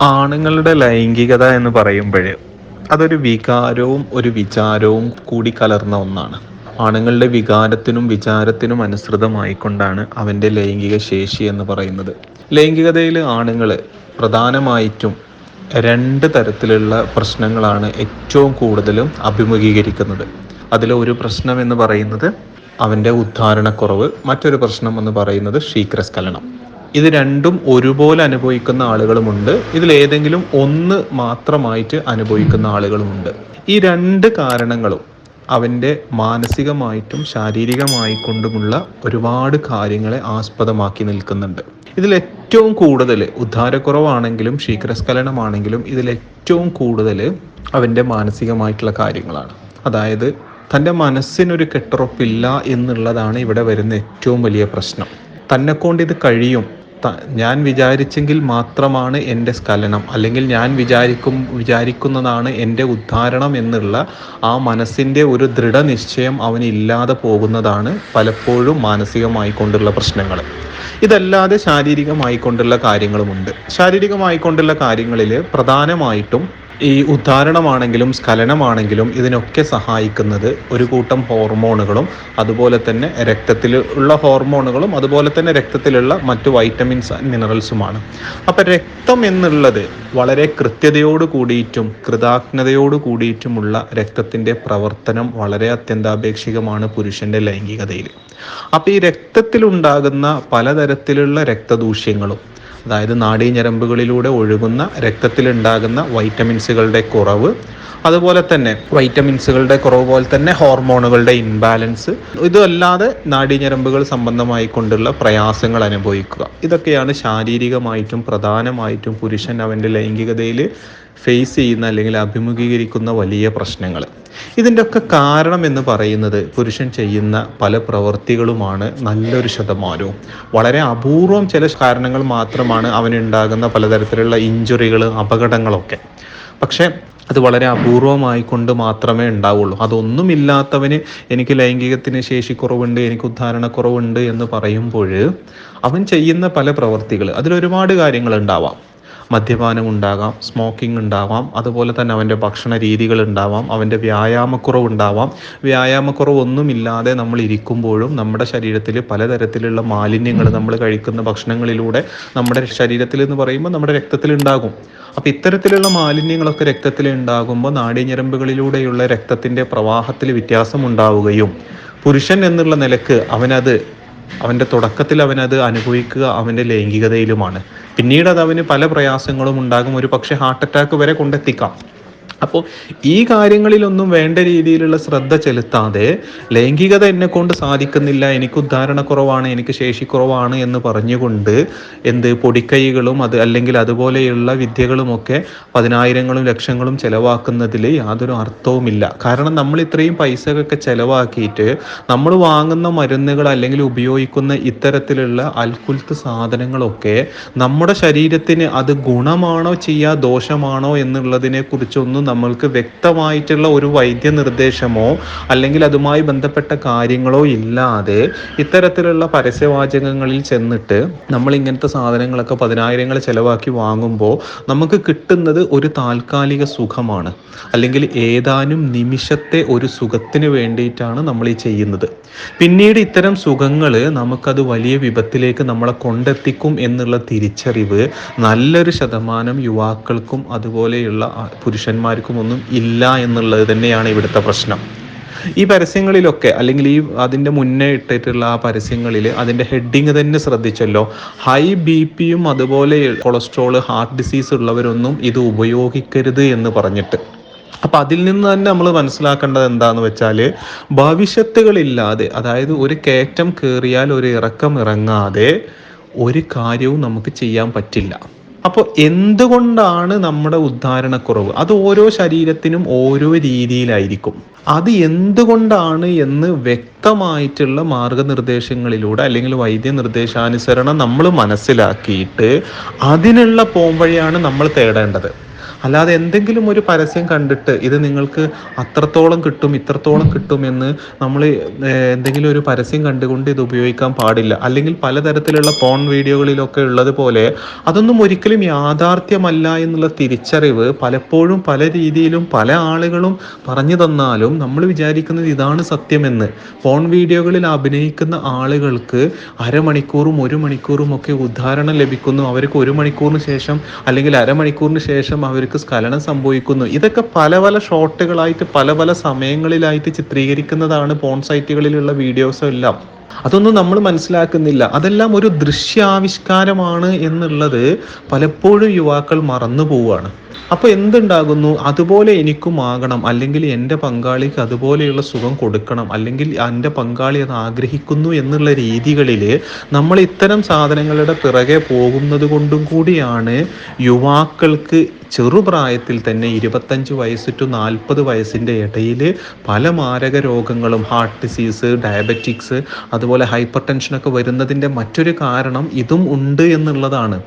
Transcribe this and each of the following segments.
ആണുങ്ങളുടെ ലൈംഗികത എന്ന് പറയുമ്പോൾ അതൊരു വികാരവും ഒരു വിചാരവും കൂടി കലർന്ന ഒന്നാണ്. ആണുങ്ങളുടെ വികാരത്തിനും വിചാരത്തിനും അനുസൃതമായിക്കൊണ്ടാണ് അവന്റെ ലൈംഗിക ശേഷി എന്ന് പറയുന്നത്. ലൈംഗികതയിൽ ആണുങ്ങൾ പ്രധാനമായിട്ടും രണ്ട് തരത്തിലുള്ള പ്രശ്നങ്ങളാണ് ഏറ്റവും കൂടുതലും അഭിമുഖീകരിക്കുന്നത്. അതിലെ ഒരു പ്രശ്നം എന്ന് പറയുന്നത് അവന്റെ ഉദ്ധാരണക്കുറവ് മറ്റൊരു പ്രശ്നം എന്ന് പറയുന്നത് ശീഘ്രസ്ഖലനം ഇത് രണ്ടും ഒരുപോലെ അനുഭവിക്കുന്ന ആളുകളുമുണ്ട്. ഇതിൽ ഏതെങ്കിലും ഒന്ന് മാത്രമായിട്ട് അനുഭവിക്കുന്ന ആളുകളുമുണ്ട്. ഈ രണ്ട് കാരണങ്ങളും അവന്റെ മാനസികമായിട്ടും ശാരീരികമായി കൊണ്ടുമുള്ള ഒരുപാട് കാര്യങ്ങളെ ആസ്പദമാക്കി നിൽക്കുന്നുണ്ട്. ഇതിൽ ഏറ്റവും കൂടുതൽ ഉദ്ധാരക്കുറവാണെങ്കിലും ശീഘ്രസ്ഖലനമാണെങ്കിലും ഇതിൽ ഏറ്റവും കൂടുതൽ അവന്റെ മാനസികമായിട്ടുള്ള കാര്യങ്ങളാണ്. അതായത് തന്റെ മനസ്സിനൊരു കെട്ടുറപ്പില്ല എന്നുള്ളതാണ് ഇവിടെ വരുന്ന ഏറ്റവും വലിയ പ്രശ്നം. തന്നെ കൊണ്ട് ഇത് കഴിയും. ഞാൻ വിചാരിച്ചെങ്കിൽ മാത്രമാണ് എന്റെ സ്ഖലനം. അല്ലെങ്കിൽ ഞാൻ വിചാരിക്കും വിചാരിക്കുന്നതാണ് എന്റെ ഉദ്ധാരണം എന്നുള്ള ആ മനസ്സിന്റെ ഒരു ദൃഢനിശ്ചയം അവനില്ലാതെ പോകുന്നതാണ് പലപ്പോഴും മാനസികമായി കൊണ്ടുള്ള പ്രശ്നങ്ങൾ. ഇതല്ലാതെ ശാരീരികമായി കൊണ്ടുള്ള കാര്യങ്ങളുമുണ്ട്. ശാരീരികമായി കൊണ്ടുള്ള കാര്യങ്ങളിൽ പ്രധാനമായിട്ടും ഈ ഉദ്ധാരണമാണെങ്കിലും സ്ഖലനമാണെങ്കിലും ഇതിനൊക്കെ സഹായിക്കുന്നത് ഒരു കൂട്ടം ഹോർമോണുകളും അതുപോലെ തന്നെ രക്തത്തിൽ ഉള്ള ഹോർമോണുകളും അതുപോലെ തന്നെ രക്തത്തിലുള്ള മറ്റു വൈറ്റമിൻസ് ആൻഡ് മിനറൽസുമാണ്. അപ്പം രക്തം എന്നുള്ളത് വളരെ കൃത്യതയോട് കൂടിയിട്ടും കൃതാജ്ഞതയോട് കൂടിയിട്ടുമുള്ള രക്തത്തിന്റെ പ്രവർത്തനം വളരെ അത്യന്താപേക്ഷികമാണ് പുരുഷന്റെ ലൈംഗികതയിൽ. അപ്പോൾ ഈ രക്തത്തിലുണ്ടാകുന്ന പലതരത്തിലുള്ള രക്തദൂഷ്യങ്ങളും അതായത് നാഡീഞരമ്പുകളിലൂടെ ഒഴുകുന്ന രക്തത്തിലുണ്ടാകുന്ന വൈറ്റമിൻസുകളുടെ കുറവ്. അതുപോലെ തന്നെ വൈറ്റമിൻസുകളുടെ കുറവ് പോലെ തന്നെ ഹോർമോണുകളുടെ ഇൻബാലൻസ് ഇതല്ലാതെ നാഡീഞരമ്പുകൾ സംബന്ധമായി കൊണ്ടുള്ള പ്രയാസങ്ങൾ അനുഭവിക്കുക. ഇതൊക്കെയാണ് ശാരീരികമായിട്ടും പ്രധാനമായിട്ടും പുരുഷൻ അവന്റെ ലൈംഗികതയിൽ ഫേസ് ചെയ്യുന്ന അല്ലെങ്കിൽ അഭിമുഖീകരിക്കുന്ന വലിയ പ്രശ്നങ്ങൾ. ഇതിന്റെയൊക്കെ കാരണം എന്ന് പറയുന്നത് പുരുഷൻ ചെയ്യുന്ന പല പ്രവൃത്തികളുമാണ് നല്ലൊരു ശതമാനവും. വളരെ അപൂർവം ചില കാരണങ്ങൾ മാത്രമാണ് അവനുണ്ടാകുന്ന പലതരത്തിലുള്ള ഇഞ്ചുറികൾ അപകടങ്ങളൊക്കെ. പക്ഷേ അത് വളരെ അപൂർവമായി കൊണ്ട് മാത്രമേ ഉണ്ടാവുള്ളൂ. അതൊന്നുമില്ലാത്തവന് എനിക്ക് ലൈംഗികത്തിന് ശേഷിക്കുറവുണ്ട് എനിക്ക് ഉദ്ധാരണക്കുറവുണ്ട് എന്ന് പറയുമ്പോൾ അവൻ ചെയ്യുന്ന പല പ്രവൃത്തികൾ അതിലൊരുപാട് കാര്യങ്ങൾ ഉണ്ടാവാം. മദ്യപാനം ഉണ്ടാകാം സ്മോക്കിംഗ് ഉണ്ടാവാം അതുപോലെ തന്നെ അവന്റെ ഭക്ഷണ രീതികൾ ഉണ്ടാവാം അവന്റെ വ്യായാമക്കുറവ് ഉണ്ടാവാം വ്യായാമക്കുറവ് ഒന്നുമില്ലാതെ നമ്മൾ ഇരിക്കുമ്പോഴും നമ്മുടെ ശരീരത്തിൽ പലതരത്തിലുള്ള മാലിന്യങ്ങൾ നമ്മൾ കഴിക്കുന്ന ഭക്ഷണങ്ങളിലൂടെ നമ്മുടെ ശരീരത്തിൽ എന്ന് പറയുമ്പോൾ നമ്മുടെ രക്തത്തിൽ ഉണ്ടാകും അപ്പോൾ ഇത്തരത്തിലുള്ള മാലിന്യങ്ങളൊക്കെ രക്തത്തിൽ ഉണ്ടാകുമ്പോൾ നാഡീഞ്ഞരമ്പുകളിലൂടെയുള്ള രക്തത്തിന്റെ പ്രവാഹത്തിൽ വ്യത്യാസം ഉണ്ടാവുകയും പുരുഷൻ എന്നുള്ള നിലയ്ക്ക് അവനത് അവന്റെ തുടക്കത്തിൽ അവനത് അനുഭവിക്കുക അവന്റെ ലൈംഗികതയിലുമാണ്. പിന്നീട് അത് അവന് പല പ്രയാസങ്ങളും ഉണ്ടാകും. ഒരു പക്ഷേ ഹാർട്ട് അറ്റാക്ക് വരെ കൊണ്ടെത്തിക്കാം. അപ്പോൾ ഈ കാര്യങ്ങളിലൊന്നും വേണ്ട രീതിയിലുള്ള ശ്രദ്ധ ചെലുത്താതെ ലൈംഗികത എന്നെ കൊണ്ട് സാധിക്കുന്നില്ല എനിക്ക് ഉദ്ധാരണക്കുറവാണ് എനിക്ക് ശേഷിക്കുറവാണ് എന്ന് പറഞ്ഞുകൊണ്ട് എന്ത് പൊടിക്കൈകളും അത് അല്ലെങ്കിൽ അതുപോലെയുള്ള വിദ്യകളുമൊക്കെ പതിനായിരങ്ങളും ലക്ഷങ്ങളും ചെലവാക്കുന്നതിൽ യാതൊരു അർത്ഥവുമില്ല. കാരണം നമ്മൾ ഇത്രയും പൈസകളൊക്കെ ചെലവാക്കിയിട്ട് നമ്മൾ വാങ്ങുന്ന മരുന്നുകൾ അല്ലെങ്കിൽ ഉപയോഗിക്കുന്ന ഇത്തരത്തിലുള്ള അൽക്കുൽത്ത് സാധനങ്ങളൊക്കെ നമ്മുടെ ശരീരത്തിന് അത് ഗുണമാണോ ചെയ്യാ ദോഷമാണോ എന്നുള്ളതിനെ കുറിച്ചൊന്നും നമ്മൾക്ക് വ്യക്തമായിട്ടുള്ള ഒരു വൈദ്യ നിർദ്ദേശമോ അല്ലെങ്കിൽ അതുമായി ബന്ധപ്പെട്ട കാര്യങ്ങളോ ഇല്ലാതെ ഇത്തരത്തിലുള്ള പരസ്യവാചകങ്ങളിൽ ചെന്നിട്ട് നമ്മൾ ഇങ്ങനത്തെ സാധനങ്ങളൊക്കെ പതിനായിരങ്ങൾ ചെലവാക്കി വാങ്ങുമ്പോൾ നമുക്ക് കിട്ടുന്നത് ഒരു താൽക്കാലിക സുഖമാണ്. അല്ലെങ്കിൽ ഏതാനും നിമിഷത്തെ ഒരു സുഖത്തിന് വേണ്ടിയിട്ടാണ് നമ്മൾ ഈ ചെയ്യുന്നത്. പിന്നീട് ഇത്തരം സുഖങ്ങൾ നമുക്കത് വലിയ വിപത്തിലേക്ക് നമ്മളെ കൊണ്ടെത്തിക്കും എന്നുള്ള തിരിച്ചറിവ് നല്ലൊരു ശതമാനം യുവാക്കൾക്കും അതുപോലെയുള്ള പുരുഷന്മാർ ആർക്കും ഒന്നും ഇല്ല എന്നുള്ളത് തന്നെയാണ് ഇവിടുത്തെ പ്രശ്നം. ഈ പരസ്യങ്ങളിലൊക്കെ അല്ലെങ്കിൽ ഈ അതിന്റെ മുന്നേ ഇട്ടിട്ടുള്ള ആ പരസ്യങ്ങളിൽ അതിന്റെ ഹെഡിങ് തന്നെ ശ്രദ്ധിച്ചല്ലോ. ഹൈ ബി പിയും അതുപോലെ കൊളസ്ട്രോൾ ഹാർട്ട് ഡിസീസ് ഉള്ളവരൊന്നും ഇത് ഉപയോഗിക്കരുത് എന്ന് പറഞ്ഞിട്ട്. അപ്പം അതിൽ നിന്ന് തന്നെ നമ്മൾ മനസ്സിലാക്കേണ്ടത് എന്താണെന്ന് വെച്ചാൽ ഭവിഷ്യത്തുകളില്ലാതെ അതായത് ഒരു കയറ്റം കയറിയാൽ ഒരു ഇറക്കം ഇറങ്ങാതെ ഒരു കാര്യവും നമുക്ക് ചെയ്യാൻ പറ്റില്ല. അപ്പോൾ എന്തുകൊണ്ടാണ് നമ്മുടെ ഉദ്ധാരണക്കുറവ്? അത് ഓരോ ശരീരത്തിനും ഓരോ രീതിയിലായിരിക്കും. അത് എന്തുകൊണ്ടാണ് എന്ന് വ്യക്തമായിട്ടുള്ള മാർഗനിർദ്ദേശങ്ങളിലൂടെ അല്ലെങ്കിൽ വൈദ്യ നിർദ്ദേശാനുസരണം നമ്മൾ മനസ്സിലാക്കിയിട്ട് അതിനുള്ള പോംവഴിയാണ് നമ്മൾ തേടേണ്ടത്. അല്ലാതെ എന്തെങ്കിലും ഒരു പരസ്യം കണ്ടിട്ട് ഇത് നിങ്ങൾക്ക് അത്രത്തോളം കിട്ടും ഇത്രത്തോളം കിട്ടും എന്ന് നമ്മൾ എന്തെങ്കിലും ഒരു പരസ്യം കണ്ടുകൊണ്ട് ഇത് ഉപയോഗിക്കാൻ പാടില്ല. അല്ലെങ്കിൽ പലതരത്തിലുള്ള പോൺ വീഡിയോകളിലൊക്കെ ഉള്ളതുപോലെ അതൊന്നും ഒരിക്കലും യാഥാർത്ഥ്യമല്ല എന്നുള്ള തിരിച്ചറിവ് പലപ്പോഴും പല രീതിയിലും പല ആളുകളും പറഞ്ഞു തന്നാലും നമ്മൾ വിചാരിക്കുന്നത് ഇതാണ് സത്യമെന്ന്. ഫോൺ വീഡിയോകളിൽ അഭിനയിക്കുന്ന ആളുകൾക്ക് അരമണിക്കൂറും ഒരു മണിക്കൂറും ഒക്കെ ഉദാഹരണം ലഭിക്കുന്നു. അവർക്ക് ഒരു മണിക്കൂറിന് ശേഷം അല്ലെങ്കിൽ അരമണിക്കൂറിന് ശേഷം അവർക്ക് സ്ഖലനം സംഭവിക്കുന്നു. ഇതൊക്കെ പല പല ഷോട്ടുകളായിട്ട് പല പല സമയങ്ങളിലായിട്ട് ചിത്രീകരിക്കുന്നതാണ് പോൺ സൈറ്റുകളിലുള്ള വീഡിയോസ് എല്ലാം. അതൊന്നും നമ്മൾ മനസ്സിലാക്കുന്നില്ല. അതെല്ലാം ഒരു ദൃശ്യാവിഷ്കാരമാണ് എന്നുള്ളത് പലപ്പോഴും യുവാക്കൾ മറന്നു പോവുകയാണ്. അപ്പോൾ എന്തുണ്ടാകുന്നു? അതുപോലെ എനിക്കും ആകണം. അല്ലെങ്കിൽ എന്റെ പങ്കാളിക്ക് അതുപോലെയുള്ള സുഖം കൊടുക്കണം. അല്ലെങ്കിൽ എന്റെ പങ്കാളി അത് ആഗ്രഹിക്കുന്നു എന്നുള്ള രീതികളിൽ നമ്മൾ ഇത്തരം സാധനങ്ങളുടെ പിറകെ പോകുന്നത് കൊണ്ടും കൂടിയാണ് യുവാക്കൾക്ക് ചെറുപ്രായത്തിൽ തന്നെ ഇരുപത്തഞ്ച് വയസ്സ് ടു നാൽപ്പത് വയസ്സിന്റെ ഇടയിൽ പല മാരക രോഗങ്ങളും ഹാർട്ട് ഡിസീസ് ഡയബറ്റിക്സ് അതുപോലെ ഹൈപ്പർ ടെൻഷനൊക്കെ വരുന്നതിന്റെ മറ്റൊരു കാരണം ഇതും ഉണ്ട് എന്നുള്ളതാണ്.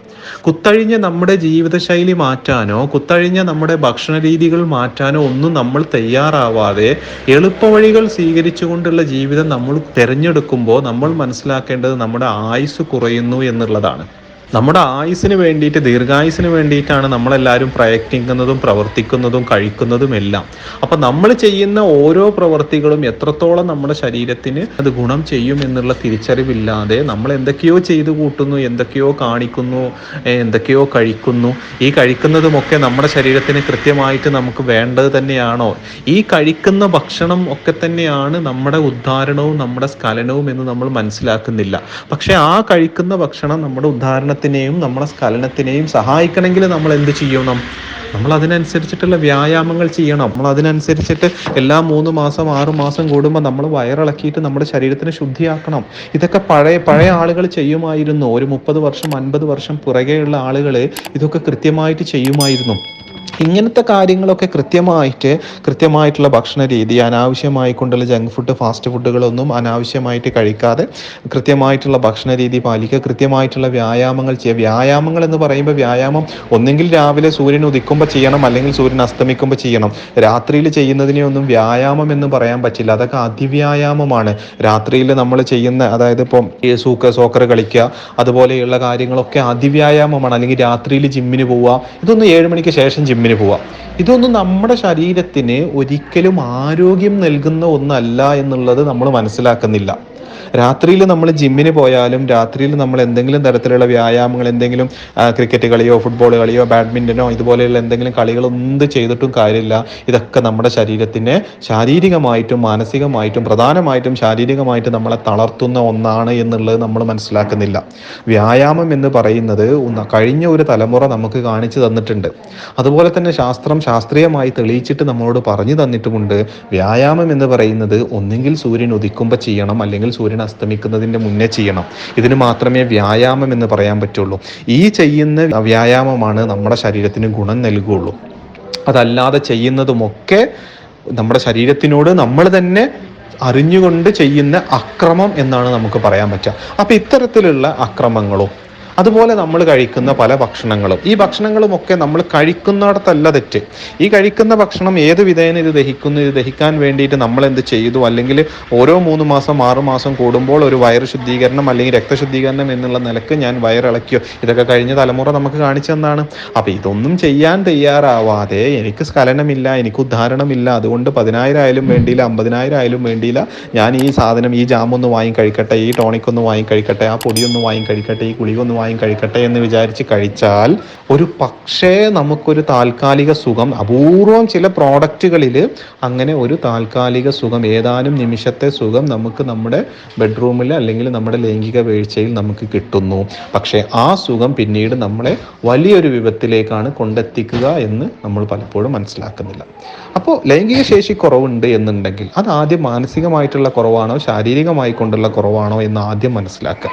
കുത്തഴിഞ്ഞ നമ്മുടെ ജീവിതശൈലി മാറ്റാനോ കുത്തഴിഞ്ഞ നമ്മുടെ ഭക്ഷണ രീതികൾ മാറ്റാനോ ഒന്നും നമ്മൾ തയ്യാറാവാതെ എളുപ്പവഴികൾ സ്വീകരിച്ചുകൊണ്ടുള്ള ജീവിതം നമ്മൾ തിരഞ്ഞെടുക്കുമ്പോൾ നമ്മൾ മനസ്സിലാക്കേണ്ടത് നമ്മുടെ ആയുസ് കുറയുന്നു എന്നുള്ളതാണ്. നമ്മുടെ ആയുസിന് വേണ്ടിയിട്ട് ദീർഘായുസിന് വേണ്ടിയിട്ടാണ് നമ്മളെല്ലാവരും പ്രയത്നിക്കുന്നതും പ്രവർത്തിക്കുന്നതും കഴിക്കുന്നതും എല്ലാം. അപ്പം നമ്മൾ ചെയ്യുന്ന ഓരോ പ്രവർത്തികളും എത്രത്തോളം നമ്മുടെ ശരീരത്തിന് അത് ഗുണം ചെയ്യും എന്നുള്ള തിരിച്ചറിവില്ലാതെ നമ്മൾ എന്തൊക്കെയോ ചെയ്തു കൂട്ടുന്നു എന്തൊക്കെയോ കാണിക്കുന്നു എന്തൊക്കെയോ കഴിക്കുന്നു. ഈ കഴിക്കുന്നതുമൊക്കെ നമ്മുടെ ശരീരത്തിന് കൃത്യമായിട്ട് നമുക്ക് വേണ്ടത് തന്നെയാണോ? ഈ കഴിക്കുന്ന ഭക്ഷണം ഒക്കെ തന്നെയാണ് നമ്മുടെ ഉദ്ധാരണവും നമ്മുടെ സ്ഖലനവും എന്ന് നമ്മൾ മനസ്സിലാക്കുന്നില്ല. പക്ഷെ ആ കഴിക്കുന്ന ഭക്ഷണം നമ്മുടെ ഉദ്ധാരണത്തിനെയും നമ്മുടെ സ്ഖലനത്തിനെയും സഹായിക്കണമെങ്കിൽ നമ്മൾ എന്ത് ചെയ്യണം? നമ്മൾ അതിനനുസരിച്ചിട്ടുള്ള വ്യായാമങ്ങൾ ചെയ്യണം. നമ്മൾ അതിനനുസരിച്ചിട്ട് എല്ലാ മൂന്ന് മാസം ആറ് മാസം കൂടുമ്പോൾ നമ്മൾ വയറിളക്കിയിട്ട് നമ്മുടെ ശരീരത്തിന് ശുദ്ധിയാക്കണം. ഇതൊക്കെ പഴയ പഴയ ആളുകൾ ചെയ്യുമായിരുന്നു. ഒരു മുപ്പത് വർഷം അൻപത് വർഷം പുറകെയുള്ള ആളുകൾ ഇതൊക്കെ കൃത്യമായിട്ട് ചെയ്യുമായിരുന്നു. ഇങ്ങനത്തെ കാര്യങ്ങളൊക്കെ കൃത്യമായിട്ട് കൃത്യമായിട്ടുള്ള ഭക്ഷണ രീതി അനാവശ്യമായി കൊണ്ടുള്ള ജങ്ക് ഫുഡ് ഫാസ്റ്റ് ഫുഡുകളൊന്നും അനാവശ്യമായിട്ട് കഴിക്കാതെ കൃത്യമായിട്ടുള്ള ഭക്ഷണ രീതി പാലിക്കുക കൃത്യമായിട്ടുള്ള വ്യായാമങ്ങൾ ചെയ്യുക. വ്യായാമങ്ങൾ എന്ന് പറയുമ്പോൾ വ്യായാമം ഒന്നെങ്കിൽ രാവിലെ സൂര്യൻ ഉദിക്കുമ്പോൾ ചെയ്യണം അല്ലെങ്കിൽ സൂര്യൻ അസ്തമിക്കുമ്പോൾ ചെയ്യണം. രാത്രിയിൽ ചെയ്യുന്നതിനെ ഒന്നും വ്യായാമം എന്ന് പറയാൻ പറ്റില്ല. അതൊക്കെ അതിവ്യായാമമാണ്. രാത്രിയിൽ നമ്മൾ ചെയ്യുന്ന അതായത് ഇപ്പം സൂക്ക സോക്കർ കളിക്കുക അതുപോലെയുള്ള കാര്യങ്ങളൊക്കെ അതിവ്യായാമമാണ്. അല്ലെങ്കിൽ രാത്രിയിൽ ജിമ്മിന് പോവുക ഇതൊന്നും ഏഴ് മണിക്ക് ശേഷം ജിമ്മിന് പോവാം. ഇതൊന്നും നമ്മുടെ ശരീരത്തിന് ഒരിക്കലും ആരോഗ്യം നൽകുന്ന ഒന്നല്ല എന്നുള്ളത് നമ്മൾ മനസ്സിലാക്കുന്നില്ല. രാത്രിയിൽ നമ്മൾ ജിമ്മിന് പോയാലും രാത്രിയിൽ നമ്മൾ എന്തെങ്കിലും തരത്തിലുള്ള വ്യായാമങ്ങൾ എന്തെങ്കിലും ക്രിക്കറ്റ് കളിയോ ഫുട്ബോൾ കളിയോ ബാഡ്മിന്റനോ ഇതുപോലെയുള്ള എന്തെങ്കിലും കളികൾ എന്ത് ചെയ്തിട്ടും കാര്യമില്ല. ഇതൊക്കെ നമ്മുടെ ശരീരത്തിനെ ശാരീരികമായിട്ടും മാനസികമായിട്ടും പ്രധാനമായിട്ടും ശാരീരികമായിട്ടും നമ്മളെ തളർത്തുന്ന ഒന്നാണ് എന്നുള്ളത് നമ്മൾ മനസ്സിലാക്കുന്നില്ല. വ്യായാമം എന്ന് പറയുന്നത് കഴിഞ്ഞ ഒരു തലമുറ നമുക്ക് കാണിച്ചു തന്നിട്ടുണ്ട്. അതുപോലെ തന്നെ ശാസ്ത്രം ശാസ്ത്രീയമായി തെളിയിച്ചിട്ട് നമ്മളോട് പറഞ്ഞു തന്നിട്ടുമുണ്ട്. വ്യായാമം എന്ന് പറയുന്നത് ഒന്നുകിൽ സൂര്യൻ ഉദിക്കുമ്പോൾ ചെയ്യണം അല്ലെങ്കിൽ സൂര്യൻ അസ്തമിക്കുന്നതിന്റെ മുന്നേ ചെയ്യണം. ഇതിന് മാത്രമേ വ്യായാമം എന്ന് പറയാൻ പറ്റുള്ളൂ. ഈ ചെയ്യുന്ന വ്യായാമമാണ് നമ്മുടെ ശരീരത്തിന് ഗുണം നൽകുകയുള്ളൂ അതല്ലാതെ ചെയ്യുന്നതുമൊക്കെ നമ്മുടെ ശരീരത്തിനോട് നമ്മൾ തന്നെ അറിഞ്ഞുകൊണ്ട് ചെയ്യുന്ന അക്രമം എന്നാണ് നമുക്ക് പറയാൻ പറ്റുക. അപ്പം ഇത്തരത്തിലുള്ള അക്രമങ്ങളും അതുപോലെ നമ്മൾ കഴിക്കുന്ന പല ഭക്ഷണങ്ങളും. ഈ ഭക്ഷണങ്ങളുമൊക്കെ നമ്മൾ കഴിക്കുന്നിടത്തല്ല തെറ്റ്. ഈ കഴിക്കുന്ന ഭക്ഷണം ഏത് വിധേന ഇത് ദഹിക്കുന്നു ഇത് ദഹിക്കാൻ വേണ്ടിയിട്ട് നമ്മൾ എന്ത് ചെയ്തു? അല്ലെങ്കിൽ ഓരോ മൂന്ന് മാസം ആറ് മാസം കൂടുമ്പോൾ ഒരു വയറ് ശുദ്ധീകരണം അല്ലെങ്കിൽ രക്തശുദ്ധീകരണം എന്നുള്ള നിലയ്ക്ക് ഞാൻ വയറിളക്കിയോ? ഇതൊക്കെ കഴിഞ്ഞ തലമുറ നമുക്ക് കാണിച്ചു തന്നാണ്. അപ്പോൾ ഇതൊന്നും ചെയ്യാൻ തയ്യാറാവാതെ എനിക്ക് സ്ഖലനമില്ല എനിക്ക് ഉദ്ധാരണമില്ല. അതുകൊണ്ട് പതിനായിരം ആയാലും വേണ്ടിയില്ല അമ്പതിനായിരം ആയാലും വേണ്ടിയില്ല. ഞാൻ ഈ സാധനം ഈ ജാമൊന്ന് വാങ്ങി കഴിക്കട്ടെ ഈ ടോണിക് ഒന്ന് വാങ്ങി കഴിക്കട്ടെ ആ പൊടിയൊന്ന് വാങ്ങി കഴിക്കട്ടെ ഈ ഗുളിക ഒന്ന് വാങ്ങി കഴിക്കട്ടെ എന്ന് വിചാരിച്ച് കഴിച്ചാൽ ഒരു പക്ഷേ നമുക്കൊരു താൽക്കാലിക സുഖം അപൂർവം ചില പ്രോഡക്റ്റുകളിൽ അങ്ങനെ ഒരു താൽക്കാലിക സുഖം ഏതാനും നിമിഷത്തെ സുഖം നമുക്ക് നമ്മുടെ ബെഡ്റൂമിൽ അല്ലെങ്കിൽ നമ്മുടെ ലൈംഗിക വീഴ്ചയിൽ നമുക്ക് കിട്ടുന്നു. പക്ഷേ ആ സുഖം പിന്നീട് നമ്മളെ വലിയൊരു വിപത്തിലേക്കാണ് കൊണ്ടെത്തിക്കുക എന്ന് നമ്മൾ പലപ്പോഴും മനസ്സിലാക്കുന്നില്ല. അപ്പോൾ ലൈംഗിക ശേഷി കുറവുണ്ട് എന്നുണ്ടെങ്കിൽ അത് ആദ്യം മാനസികമായിട്ടുള്ള കുറവാണോ ശാരീരികമായി കൊണ്ടുള്ള കുറവാണോ എന്ന് ആദ്യം മനസ്സിലാക്കുക.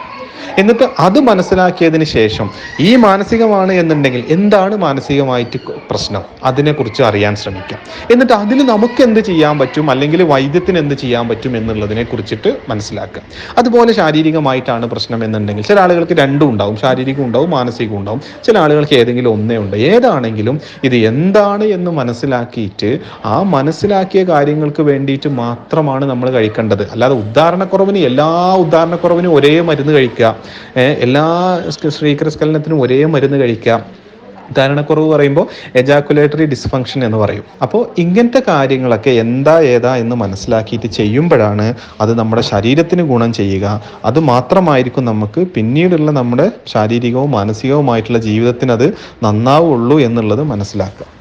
എന്നിട്ട് അത് മനസ്സിലാക്കിയതിന് ശേഷം ഈ മാനസികമാണ് എന്നുണ്ടെങ്കിൽ എന്താണ് മാനസികമായിട്ട് പ്രശ്നം? അതിനെക്കുറിച്ച് അറിയാൻ ശ്രമിക്കാം. എന്നിട്ട് അതിൽ നമുക്ക് എന്ത് ചെയ്യാൻ പറ്റും? അല്ലെങ്കിൽ വൈദ്യത്തിന് എന്ത് ചെയ്യാൻ പറ്റും എന്നുള്ളതിനെ കുറിച്ചിട്ട് മനസ്സിലാക്കുക. അതുപോലെ ശാരീരികമായിട്ടാണ് പ്രശ്നം എന്നുണ്ടെങ്കിൽ ചില ആളുകൾക്ക് രണ്ടും ഉണ്ടാവും. ശാരീരികം ഉണ്ടാവും മാനസികം ഉണ്ടാവും. ചില ആളുകൾക്ക് ഏതെങ്കിലും ഒന്നേ ഉണ്ട്. ഏതാണെങ്കിലും ഇത് എന്താണ് എന്ന് മനസ്സിലാക്കിയിട്ട് ആ മനസ്സിലാക്കിയ കാര്യങ്ങൾക്ക് വേണ്ടിയിട്ട് മാത്രമാണ് നമ്മൾ കഴിക്കേണ്ടത്. അല്ലാതെ ഉദാഹരണക്കുറവിന് എല്ലാ ഉദാഹരണക്കുറവിനും ഒരേ മരുന്ന് കഴിക്കുക ഏഹ് എല്ലാ ശ്രീകരസ്കലനത്തിനും ഒരേ മരുന്ന് കഴിക്കുക. ധാരണക്കുറവ് പറയുമ്പോൾ എജാക്കുലേറ്ററി ഡിസ്ഫങ്ഷൻ എന്ന് പറയും. അപ്പോൾ ഇങ്ങനത്തെ കാര്യങ്ങളൊക്കെ എന്താ ഏതാ എന്ന് മനസ്സിലാക്കിയിട്ട് ചെയ്യുമ്പോഴാണ് അത് നമ്മുടെ ശരീരത്തിന് ഗുണം ചെയ്യുക. അത് മാത്രമായിരിക്കും നമുക്ക് പിന്നീടുള്ള നമ്മുടെ ശാരീരികവും മാനസികവുമായിട്ടുള്ള ജീവിതത്തിന് അത് നന്നാവുള്ളൂ എന്നുള്ളത് മനസ്സിലാക്കുക.